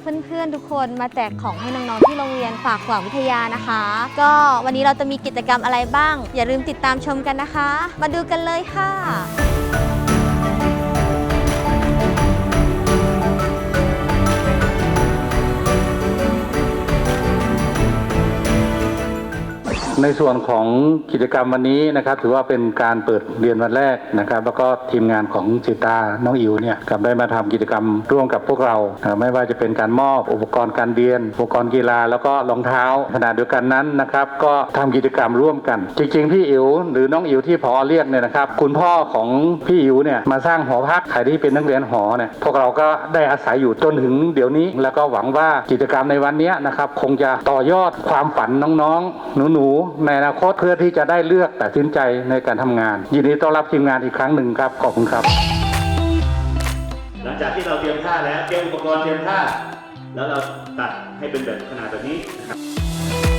เพื่อนๆทุกคนมาแจกของให้น้องๆที่โรงเรียนฝากหวังวิทยานะคะ ก็วันนี้เราจะมีกิจกรรมอะไรบ้าง อย่าลืมติดตามชมกันนะคะ มาดูกันเลยค่ะ ในส่วนของกิจกรรมวันนี้นะครับ ถือว่าเป็นการเปิดเรียนวันแรกนะครับ แล้วก็ทีมงานของจิตาน้องอิวเนี่ยกับได้มาทำกิจกรรมร่วมกับพวกเรา ไม่ว่าจะเป็นการมอบอุปกรณ์การเรียน อุปกรณ์กีฬาแล้วก็รองเท้าขณะเดียวกันนั้นนะครับ ก็ทำกิจกรรมร่วมกัน จริงๆพี่อิวหรือน้องอิวที่พอเรียกเนี่ยนะครับ คุณพ่อของพี่อิวเนี่ยมาสร้างหอพักใครที่เป็นนักเรียนหอเนี่ยพวกเราก็ได้อาศัยอยู่จนถึงเดี๋ยวนี้ แล้วก็หวังว่ากิจกรรมในวันนี้นะครับคงจะต่อยอดความฝันน้องๆ หนูๆในอนาคตเพื่อที่จะได้เลือกตัดสินใจในการทำงาน ยินดีต้อนรับทีมงานอีกครั้งหนึ่งครับ ขอบคุณครับ หลังจากที่เราเตรียมท่าแล้วเตรียมอุปกรณ์เตรียมท่า แล้วเราตัดให้เป็นแบบขนาดแบบนี้นะครับ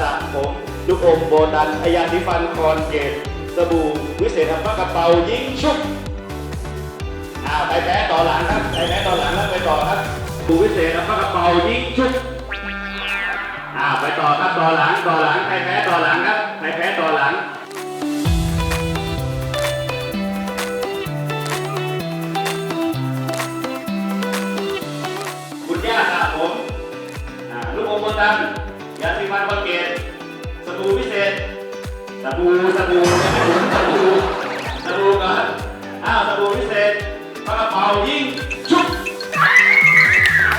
สระผมลูกอมโบตันอยาสีฟันคอนเกตสบู่วิเศษอัปปะกระเป๋ายิงชุบอ่าไปแพ้ต่อหลังครับไปแพ้ต่อหลังแล้วไปต่อครับสบู่วิเศษอัปปะกระเป๋ายิงชุบอ่าไปต่อครับต่อหลังต่อหลังใครแพ้ต่อหลังครับใครแพ้ต่อหลังคุณย่าสระผมลูกอมโบตัน ยาสีฟันคอนเกตสบู่พิเศษสบู่สบู่ยังไม่ถึงสบู่สบู่ก่อนอ้าวสบู่พิเศษกระเป๋ายิงชุบ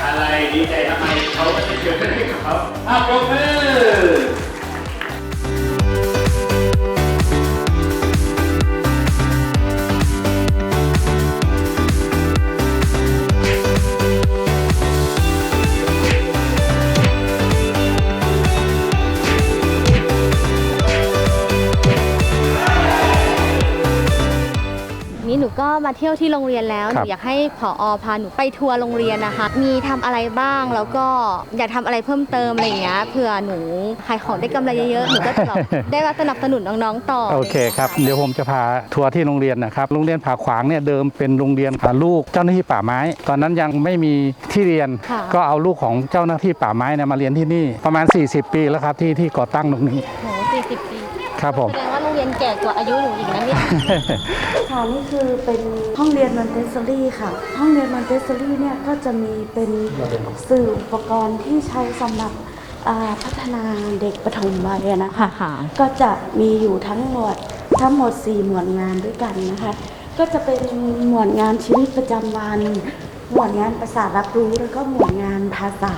อะไรดีใจทำไมเขาไม่ได้เกี่ยวกับเขาอ้าวปรบมือ มาเที่ยวที่โรงเรียนแล้วหครันูบ อยากให้ผอพาหนูไปทัวร์โรงเรียนนะคะ มีทำอะไรบ้างแล้วก็อยากทำอะไรเพิ่มเติมอะไรอย่างเงี้ยเผื่อหนูขายของได้กำไรเยอะๆหนูก็จะแบบได้มาสนับสนุนน้องๆต่อโอเคครับ เดี๋ยวผมจะพาทัวร์ที่โรงเรียนนะครับ โรงเรียนผาขวางเนี่ยเดิมเป็นโรงเรียนของลูกเจ้าหน้าที่ป่าไม้ ตอนนั้นยังไม่มีที่เรียน ค่ะ ก็เอาลูกของเจ้าหน้าที่ป่าไม้เนี่ยมาเรียนที่นี่ ประมาณ 40 ปีแล้วครับที่ที่ก่อตั้งตรงนี้ โหสี่สิบปีครับผม แสดงว่าโรงเรียนแก่กว่าอายุหนูอีกนะเนี่ย ค่ะนี่คือเป็นห้องเรียนมอนเตสซอรี่ค่ะ ห้องเรียนมอนเตสซอรี่เนี่ยก็จะมีเป็นสื่ออุปกรณ์ที่ใช้สำหรับอ่าพัฒนาเด็กปฐมวัยอะนะคะ ค่ะ ก็จะมีอยู่ทั้งหมดทั้งหมด 4 หมวดงานด้วยกันนะคะ ก็จะเป็นหมวดงานชีวิตประจำวัน หมวดงานประสาทรับรู้ แล้วก็หมวดงานภาษา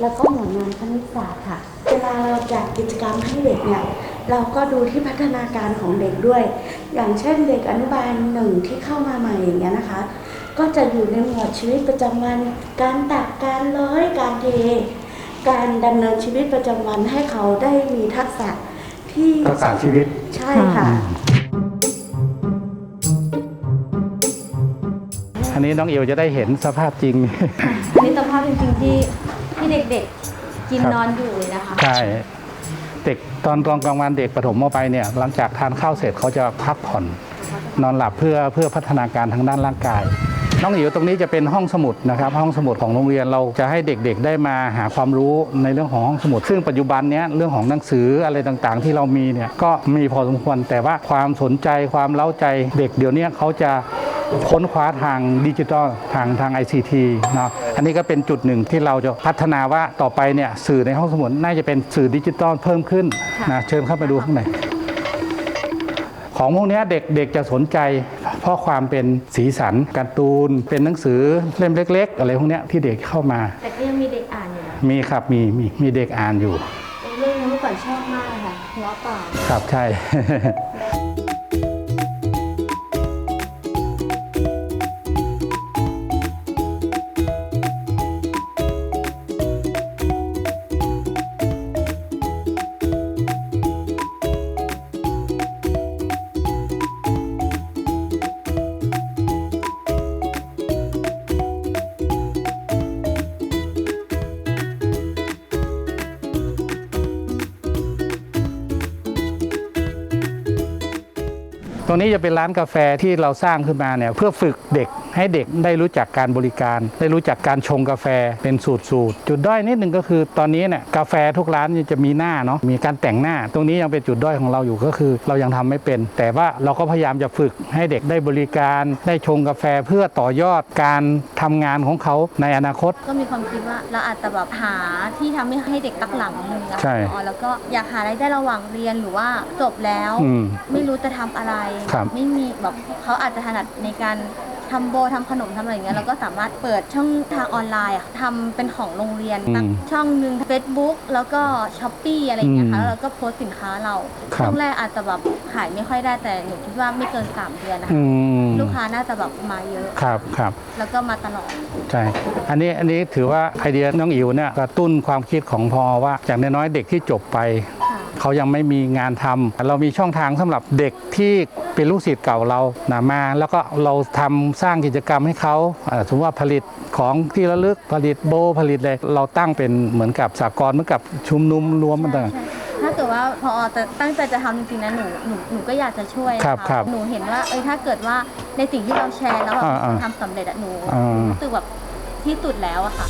แล้วก็หมวดงานคณิตศาสตร์ค่ะ เวลาเราจัดกิจกรรมให้เด็กเนี่ย เราก็ดูที่พัฒนาการของเด็กด้วย อย่างเช่นเด็กอนุบาลหนึ่งที่เข้ามาใหม่อย่างเงี้ยนะคะ ก็จะอยู่ในหมวดชีวิตประจำวัน การตักการร้อยการเท การดำเนินชีวิตประจำวันให้เขาได้มีทักษะที่ทักษะชีวิตใช่ค่ะ อันนี้น้องเอวจะได้เห็นสภาพจริง อันนี้สภาพจริงๆที่ที่เด็กๆกินครับนอนอยู่เลยนะคะ ใช่ เด็กตอนตอนกลางวันเด็กปฐมมปลายเนี่ยหลังจากทานข้าวเสร็จเขาจะพักผ่อน นอนหลับเพื่อเพื่อพัฒนาการทางด้านร่างกาย น้องอิ๋วตรงนี้จะเป็นห้องสมุดนะครับ ห้องสมุดของโรงเรียนเราจะให้เด็กๆได้มาหาความรู้ในเรื่องของห้องสมุด ซึ่งปัจจุบันเนี้ยเรื่องของหนังสืออะไรต่างๆ ที่เรามีเนี่ยก็มีพอสมควรแต่ว่าความสนใจความเล้าใจเด็กเดี๋ยวนี้เขาจะ ค้นคว้าทางดิจิทัลทางทาง ICT เนาะอันนี้ก็เป็นจุดหนึ่งที่เราจะพัฒนาว่าต่อไปเนี่ยสื่อในห้องสมุดน่าจะเป็นสื่อดิจิทัลเพิ่มขึ้นนะเชิญเข้าไปดูข้างในของพวกเนี้ยเด็กเด็กจะสนใจ เพราะความเป็นสีสันการ์ตูน เป็นหนังสือเล่มเล็ก ๆ อะไรพวกเนี้ยที่เด็กเข้ามา แต่ก็ยังมีเด็กอ่านอยู่นะมีครับมีมีมีเด็กอ่านอยู่เป็นเรื่องนี้เมื่อก่อนชอบมากเลยค่ะเงาะป่าครับใช่ รงนี้จะเป็นร้านกาแฟที่เราสร้างขึ้นมาเนี่ยเพื่อฝึกเด็ก ให้เด็กได้รู้จักการบริการ ได้รู้จักการชงกาแฟเป็นสูตรสูตรจุดด้อยนิดนึงก็คือตอนนี้เนี่ยกาแฟทุกร้านจะมีหน้าเนาะมีการแต่งหน้า ตรงนี้ยังเป็นจุดด้อยของเราอยู่ก็คือ เรายังทำไม่เป็น แต่ว่าเราก็พยายามจะฝึกให้เด็กได้บริการ ได้ชงกาแฟเพื่อต่อยอดการทำงานของเขาในอนาคต ก็มีความคิดว่าเราอาจจะแบบหาที่ทำให้ให้เด็กตักหลังนึงอะใช่อ๋อแล้วก็อยากหารายได้ระหว่างเรียนหรือว่าจบแล้วอืมไม่รู้จะทำอะไรครับไม่มีแบบเขาอาจจะถนัดในการ ทำโบทำขนมทำอะไรอย่างเงี้ยเราก็สามารถเปิดช่องทางออนไลน์อะทำเป็นของโรงเรียนอืมตั้งช่องหนึ่ง Facebook แล้วก็ช้อปปีอะไรอย่างเงี้ยค่ะอืมแล้วเราก็โพสต์สินค้าเราครับ ช่วงแรกอาจจะแบบขายไม่ค่อยได้แต่หนูคิดว่าไม่เกิน 3 เดือนนะคะอืมลูกค้าน่าจะแบบมาเยอะ ครับครับ แล้วก็มาตลอด ใช่ อันนี้อันนี้ถือว่าไอเดียน้องอิ๋วเนี่ยกระตุ้นความคิดของพอว่าอย่างน้อยๆเด็กที่จบไปค่ะ เขายังไม่มีงานทำเรามีช่องทางสำหรับเด็กที่เป็นลูกศิษย์เก่าเรานะมา แล้วก็เราทำสร้างกิจกรรมให้เขาอ่าสมมติว่าผลิตของที่ระลึกผลิตโบผลิตอะไรเราตั้งเป็นเหมือนกับสากลเหมือนกับชุมนุมรวมมันต่างใช่ถ้าเกิดว่าพอจะตั้งใจจะทำจริงๆนะหนูหนูหนูก็อยากจะช่วยนะะครับครับหนูเห็นว่าเอ้ยถ้าเกิดว่าในสิ่งที่เราแชร์แล้วแบบอ่าอ่ามันทำสำเร็จอะหนูอ่ารู้สึกแบบที่สุดแล้วอะค่ะ